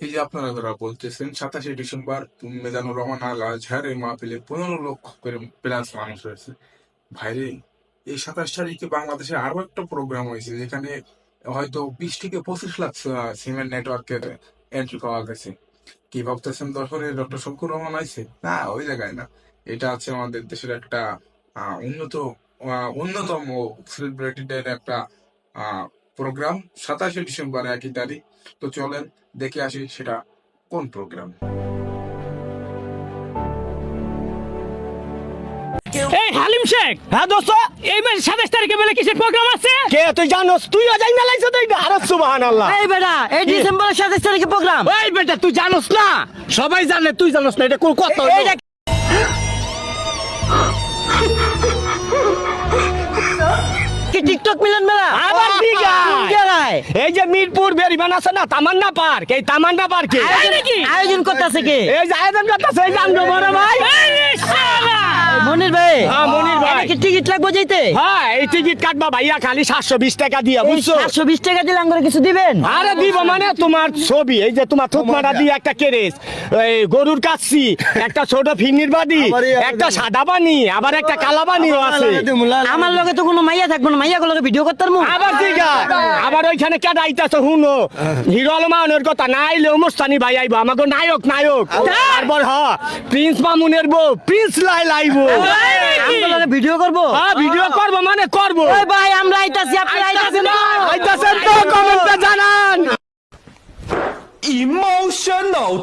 এই যে আপনারা যারা বলতেছেন, সাতাশে ডিসেম্বর মেজানুর রহমান আল আজহারের মাহফিলে পনেরো লক্ষ করে প্লাস মানুষ হয়েছে ভাইরে, এই সাতাশ তারিখে বাংলাদেশে আরও একটা প্রোগ্রাম হয়েছে, যেখানে হয়তো বিশ থেকে পঁচিশ লাখ সিমেন্ট নেটওয়ার্কের এন্ট্রি পাওয়া গেছে। কি ভাবতেছেন দর্শনে? ডক্টর শঙ্কুর রহমান আছে না, ওই জায়গায় না। এটা আছে আমাদের দেশের একটা উন্নত অন্যতম সেলিব্রিটিদের একটা প্রোগ্রাম সাতাশে ডিসেম্বর একই তারিখ। তো চলেন দেখে আসি সেটা কোন প্রোগ্রাম এই হালিম শেখ! হ্যাঁ দোস্ত? এই মাসে সাতাশ তারিখে বেলা কিসের প্রোগ্রাম আছে? কে তুই জানোস? তুইও যাই না লাইছো তুই আরে সুবহানাল্লাহ। এই বেটা এই ডিসেম্বরের সাতাশ তারিখে প্রোগ্রাম এই বেটা তুই জানোস না? সবাই জানে তুই জানোস না এটা কোন কথা কি টিকটক মিলন মেলা? আবার দিঘায়। দিঘায়। এই যে মিরপুর বেরিবান আছে না তামান্না পার্ক। এই তামান্না পার্কে। আয়োজন করতেছে কে? এই যে আয়োজন করতেছে এই বড় ভাই। টিকিট লাগবে যেতে হ্যাঁ এই টিকিট কাটবা ভাইয়া খালি সাতশো বিশ টাকা দিয়া বুঝছ? সাতশো বিশ টাকা দিলে আঙ্গুরে কিছু দিবেন? আরে দিব মানে তোমার ছবি এই যে তোমার থুতমাটা দিয়ে একটা কেরেস এই গরুর কাচ্ছি একটা ছোট ফিঙ্গির বাদি একটা সাদা বানি আবার একটা কালা বানিও আছে। আমার লগে তো কোনো মাইয়া থাকব না মাইয়া গুলোকে ভিডিও করতে পারব আবার ঠিক আছে। আবার ওইখানে কে দাইতেছে শুনো? হিরো আলমানের কথা না আইলে মুস্তানি ভাই আইবো আমাকে নায়ক নায়ক। তারপর হ প্রিন্স মামুনের বউ প্রিন্স লাই লাইবো। আমার লগে ভিডিও করব? হ্যাঁ ভিডিও করব মানে করব। ওই ভাই আমরা আইতাছি আপনি আইতাছেন না আইতাছেন তো কমেন্টে জানান। ইমোশনাল.